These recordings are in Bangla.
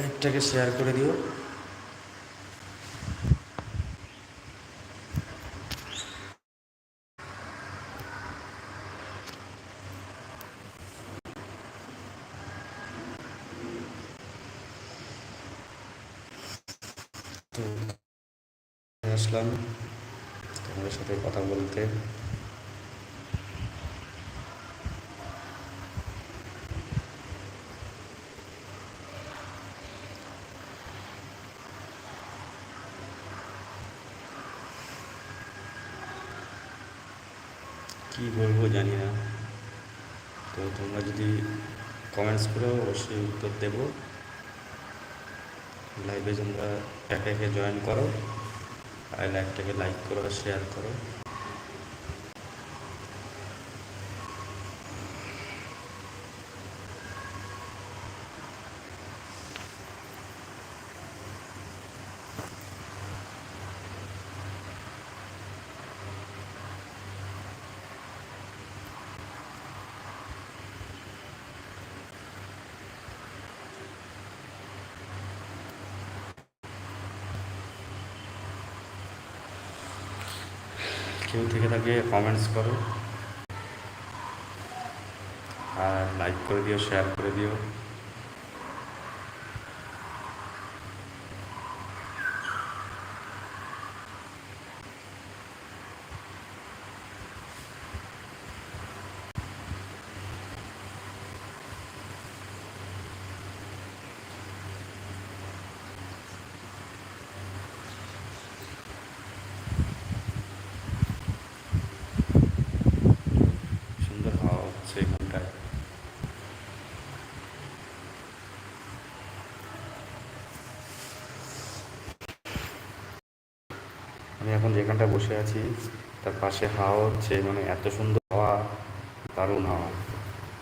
লাইভটাকে শেয়ার করে দিও। আসলাম। তোমাদের সাথে কথা বলতে কি বলব জানি না তো তোমরা যদি কমেন্টস করেও অবশ্যই উত্তর দেব। লাইভে তোমরা একে একে জয়েন করো। আর লাইভটাকে লাইক করো শেয়ার করো। কেউ থেকে থাকে কমেন্টস করো। আর লাইক করে দিও শেয়ার করে দিও সুন্দর হাওয়া হচ্ছে এখানটায় যেখানটায় বসে আছি, তার পাশে হাওয়া হচ্ছে মানে এত সুন্দর হাওয়া, দারুণ হাওয়া।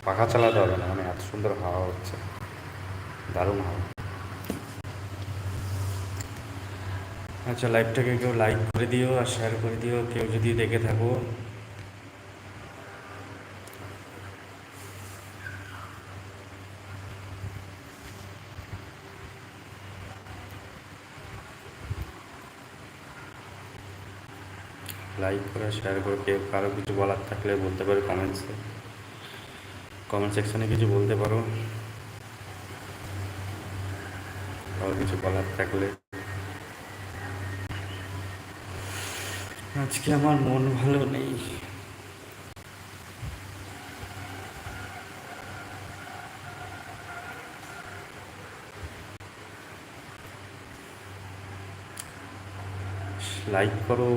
পাখা চালাতে হবে না মানে এত সুন্দর হাওয়া হচ্ছে। দারুণ হাওয়া। আচ্ছা লাইভটাকে কেউ লাইক করে দিও আর শেয়ার করে দিও। কেউ যদি দেখে থাকো লাইক করে শেয়ার করে, কেউ কারও কিছু বলার থাকলে বলতে পারো কমেন্টসে কমেন্ট সেকশনে কিছু বলতে পারো। আর কিছু বলার থাকলে। আজকে আমার মন ভালো নেই। লাইক করো,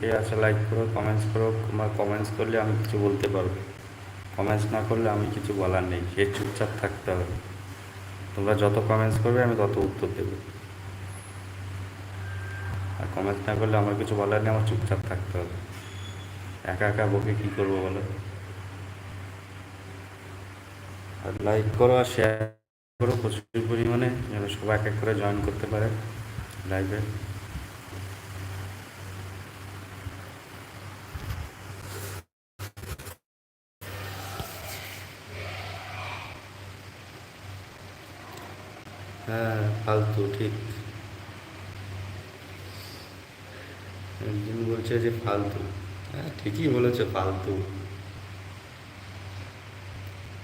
কে আছে লাইক করো কমেন্টস করো তোমার কমেন্টস করলে আমি কিছু বলতে পারব। কমেন্টস না করলে আমি কিছু বলার নেই, সে চুপচাপ থাকতে হবে। তোমরা যত কমেন্টস করবে, আমি তত উত্তর দেবো। আর কমেন্টস না করলে আমার কিছু বলার নেই, আমার চুপচাপ থাকতে হবে। একা একা বকে কী করব বলো? আর লাইক করো আর শেয়ার করো প্রচুর পরিমাণে, যেন সবাই এক এক করে জয়েন করতে পারে লাইভে হ্যাঁ ফালতু, ঠিক। একজন বলছে যে ফালতু। হ্যাঁ ঠিকই বলেছে, ফালতু।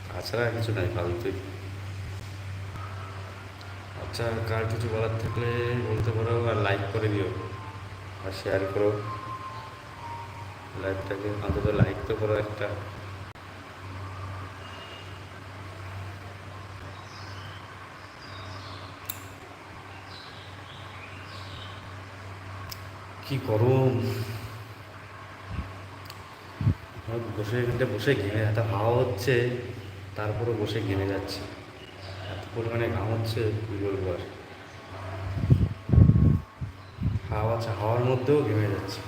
তাছাড়া কিছু নাই, ফালতুই। আচ্ছা কার কিছু বলার থাকলে বলতে পারো আর লাইক করে দিও আর শেয়ার করো। লাইভটাকে অন্তত লাইক তো করো একটা। কি গরম। বসে এখানটা বসে ঘেমে এত হাওয়া হচ্ছে, তারপরে বসে ঘেমে যাচ্ছে। এত পরিমাণে ঘাম হচ্ছে কি বলব হাওয়া আছে হাওয়ার মধ্যেও ঘেমে যাচ্ছে।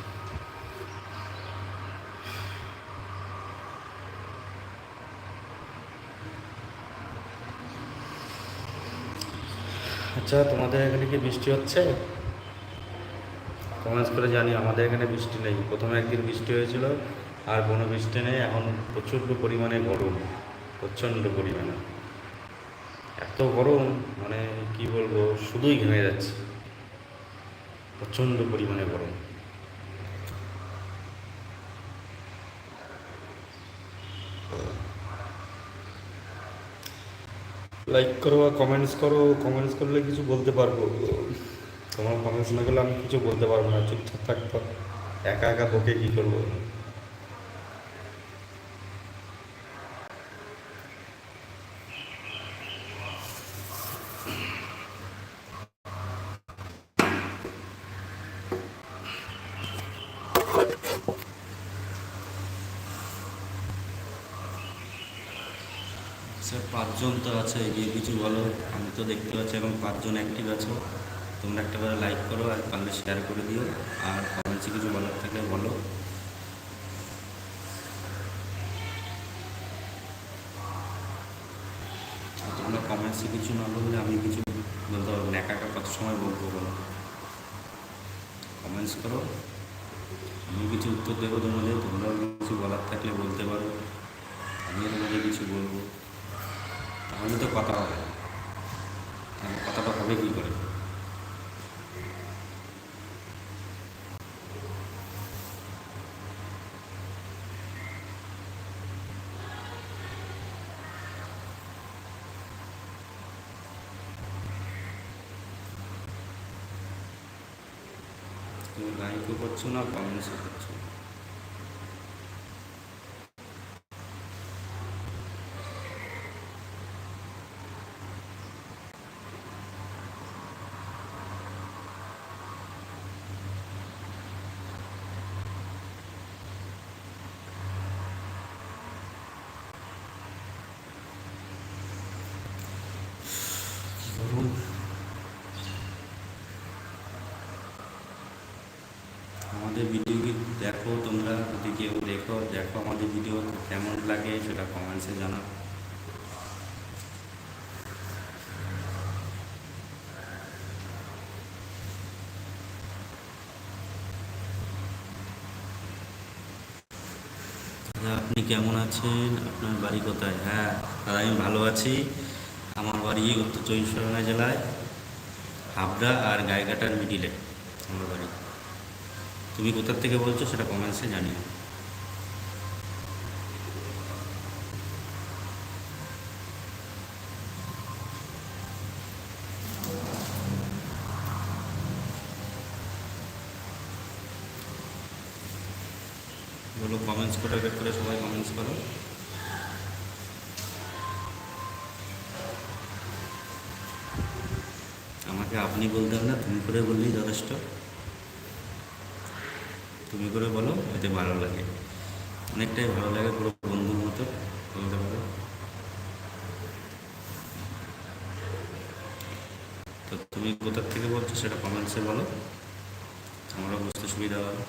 আচ্ছা তোমাদের এখানে কি বৃষ্টি হচ্ছে? কমেন্টস করে জানি, আমাদের এখানে বৃষ্টি নেই। প্রথমে একদিন বৃষ্টি হয়েছিল, আর কোনো বৃষ্টি নেই, এখন প্রচণ্ড পরিমাণে গরম, প্রচণ্ড পরিমাণে। এত গরম মানে কি বলব, শুধুই ঘেমে যাচ্ছে। প্রচণ্ড পরিমাণে গরম। লাইক করো কমেন্টস করো কমেন্টস করলে কিছু বলতে পারব। তোমার কমেন্টস না করলে আমি কিছু বলতে পারব না চুপচাপ থাকতো। একা একা বকে কী করব? স্যার, পাঁচজন তো আছে গিয়ে কিছু বলো। আমি তো দেখতে পাচ্ছি এখন পাঁচজন অ্যাক্টিভ আছো। তোমরা একটা করে লাইক করো আর পারলে শেয়ার করে দিও। আর কমেন্টসে কিছু বলার থাকলে বলো। তোমরা কমেন্টসে কিছু না বললে আমি কিছু বলতে পারব একা কত সময় বলব বলো? কমেন্টস করো। আমি কিছু উত্তর দেবো তোমাদের। তোমরাও কিছু বলার থাকলে বলতে পারো। আমিও তোমাদের কিছু বলব। তাহলে তো কথা হবে। কথাটা হবে কী করে? তুমি লাইকও করছ না কমেন্টসও করছ। কি করব? আমাদের ভিডিও কি দেখো, তোমরা যদি কেউ দেখো দেখো আমাদের ভিডিও কেমন লাগে সেটা কমেন্টসে জানাও। আপনি কেমন আছেন? আপনার বাড়ি কোথায়? হ্যাঁ দাদা আমি ভালো আছি। আমার বাড়ি উত্তর চব্বিশ পরগনা জেলায়, হাবড়া আর গায়েঘাটার মিডিলে, আমার বাড়ি। তুমি কোথার থেকে বলছো সেটা কমেন্টসে জানিও। বলো কমেন্টস করে বের করে সবাই কমেন্টস করো। আমাকে আপনি বলতে হবে না, তুমি করে বললেই যথেষ্ট। তুমি করে বলো, এতে ভালো লাগে। অনেকটাই ভালো লাগে পুরো বন্ধুর মতো, বলতে পারো। তো তুমি কোথার থেকে বলছো সেটা কমেন্টসে বলো। আমারও বুঝতে সুবিধা হবে।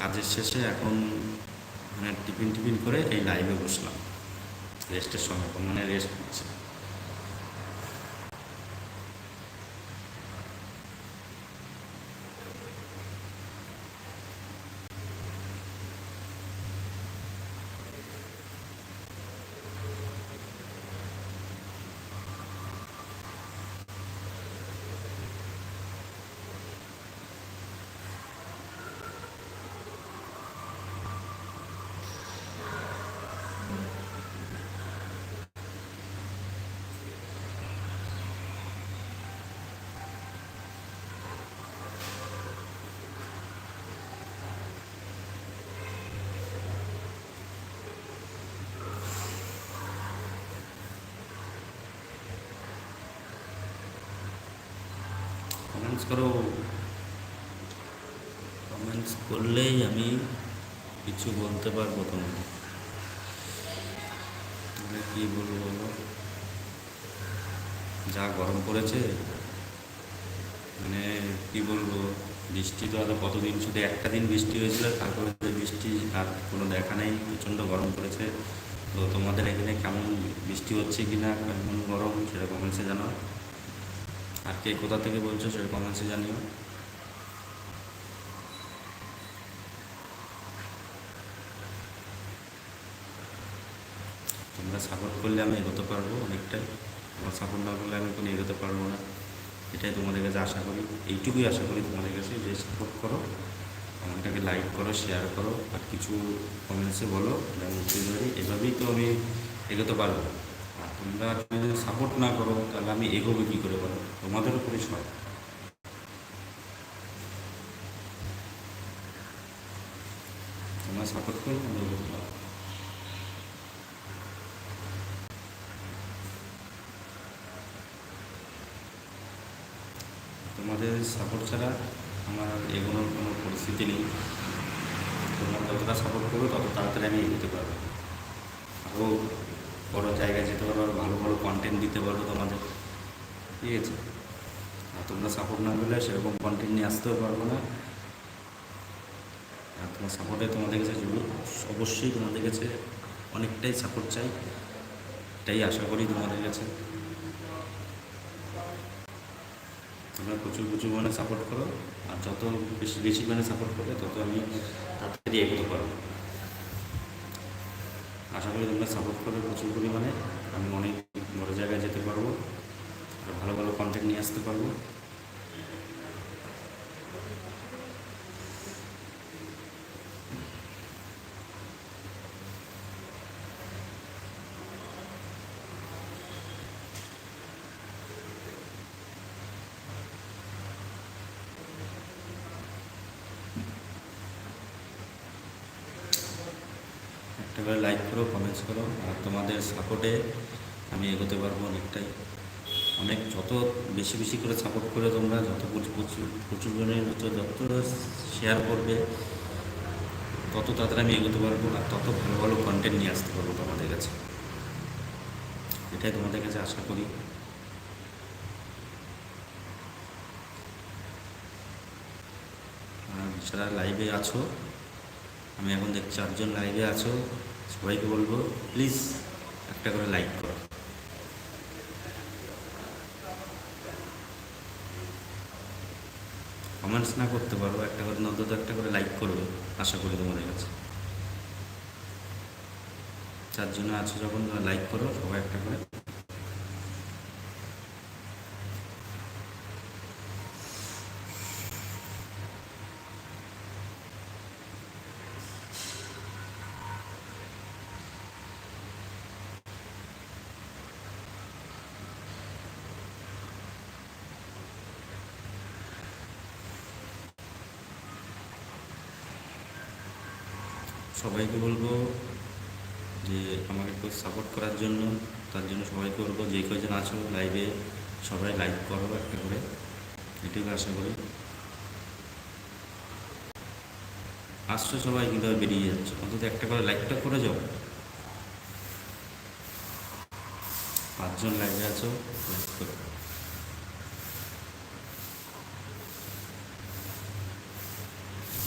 কাজের শেষে এখন মানে টিফিন টিফিন করে এই লাইভে বসলাম। রেস্টের সময় মানে রেস্ট করছি কমেন্টস করো। কমেন্টস করলেই আমি কিছু বলতে পারব তোমাকে। মানে কী বলব বলো? যা গরম পড়েছে মানে কী বলব? বৃষ্টি তো আরও কতদিন? শুধু একটা দিন বৃষ্টি হয়েছিল, তারপরে বৃষ্টি আর কোনো দেখা নেই, প্রচণ্ড গরম পড়েছে। তো তোমাদের এখানে কেমন বৃষ্টি হচ্ছে কি না কেমন গরম, সেটা কমেন্টসে জানাও। আর কে কোথা থেকে বলছো সেটা কমেন্টসে জানিও। তোমরা সাপোর্ট করলে আমি এগোতে পারব অনেকটাই। তোমরা সাপোর্ট না করলে আমি কোনো এগোতে পারব না। এটাই তোমাদের কাছে আশা করি। এইটুকুই আশা করি তোমাদের কাছে। যে সাপোর্ট করো আমাকে লাইক করো শেয়ার করো, আর কিছু কমেন্টসে বলো এটা বুঝতে পারি এভাবেই তো আমি এগোতে পারব। তোমরা যদি সাপোর্ট না করো, তাহলে আমি এগোবে কী করে বলো? তোমাদের উপরে সব তোমরা সাপোর্ট করো তোমাদের সাপোর্ট ছাড়া আমার এগোনোর কোনো পরিস্থিতি নেই। তোমরা যতটা সাপোর্ট করবে, তত তাড়াতাড়ি আমি এগোতে পারব। আরও বড়ো জায়গায় যেতে পারব আরও ভালো ভালো কন্টেন্ট দিতে পারব তোমাদের। ঠিক আছে? আর তোমরা সাপোর্ট না করলে সেরকম কন্টেন্ট নিয়ে আসতেও পারব না। আর তোমার সাপোর্টে তোমাদের কাছে অবশ্যই তোমাদের কাছে অনেকটাই সাপোর্ট চাই। এটাই আশা করি তোমাদের কাছে। তোমরা প্রচুর প্রচুর মানে সাপোর্ট করো। আর যত বেশি বেশি মানে সাপোর্ট করবে তত আমি তাড়াতাড়ি এগোতে পারব। আশা করি তোমরা সাপোর্ট করবে প্রচুর পরিমাণে। আমি অনেক বড় জায়গায় যেতে পারব। আর ভালো ভালো কন্টেন্ট নিয়ে আসতে পারব। করে লাইক করো কমেন্টস করো, আর তোমাদের সাপোর্টে আমি এগোতে পারব অনেকটাই। অনেক, যত বেশি বেশি করে সাপোর্ট করে তোমরা, যত প্রচুর প্রচুর প্রচুর জনের যত যত শেয়ার করবে, তত তাড়াতাড়ি আমি এগোতে পারব আর তত ভালো ভালো কন্টেন্ট নিয়ে আসতে পারব তোমাদের কাছে। এটাই তোমাদের কাছে আশা করি। আর যারা লাইভে আছো, আমি এখন দেখছি চারজন লাইভে আছো সবাইকে বলব প্লিজ একটা করে লাইক করো। কমেন্টস না করতে পারো, একটা করে অন্তত একটা করে লাইক করবে, আশা করি তোমাদের কাছে। চারজনে আছো যখন লাইক করো, সবাই একটা করে সবাইকে বলব যে আমাকে একটু সাপোর্ট করার জন্য, তার জন্য সবাইকে বলব যে কয়জন আছো লাইভে সবাই লাইক করো একটা করে। এটুকু আশা করি। আসছো সবাই, কিন্তু বেরিয়ে যাচ্ছে। অন্তত একটা করে লাইকটা করে যাও। পাঁচজন লাইভে আছো লাইক করো।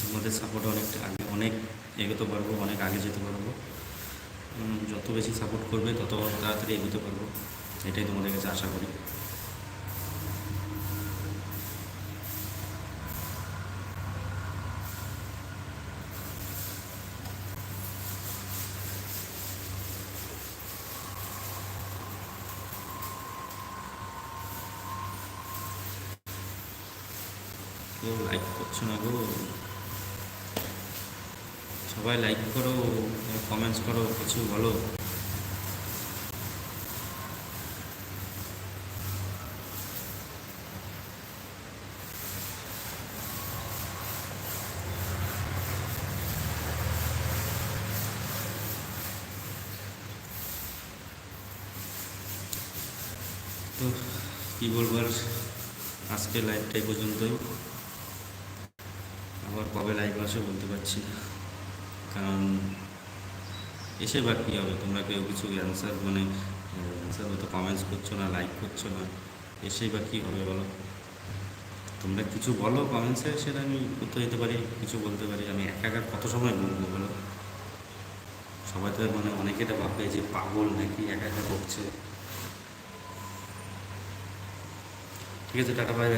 তোমাদের সাপোর্ট অনেকটা, আগে অনেক এগোতে পারব, অনেক আগে যেতে পারব। যত বেশি সাপোর্ট করবে, তত তাড়াতাড়ি এগোতে পারব। এটাই তোমাদের কাছে আশা করি। লাইক করছ না গো? সবাই লাইক করো কমেন্টস করো, কিছু বলো। তো কী বলব আর আজকে লাইভটা এই পর্যন্তই। আবার কবে লাইভ আসে বলতে পারছি না। কারণ এসে বা কী হবে? তোমরা কেউ কিছু অ্যান্সার মানে অ্যান্সার হয়তো কমেন্টস করছ না লাইক করছ না, এসেই বা কী হবে বলো? তোমরা কিছু বলো কমেন্টসে সেটা আমি উত্তর দিতে পারি, কিছু বলতে পারি। আমি একা একা কত সময় বলব বলো? সবাই তো মানে অনেকে এটা ভাববে যে পাগল নাকি একা একা করছে। ঠিক আছে, টাটা বাই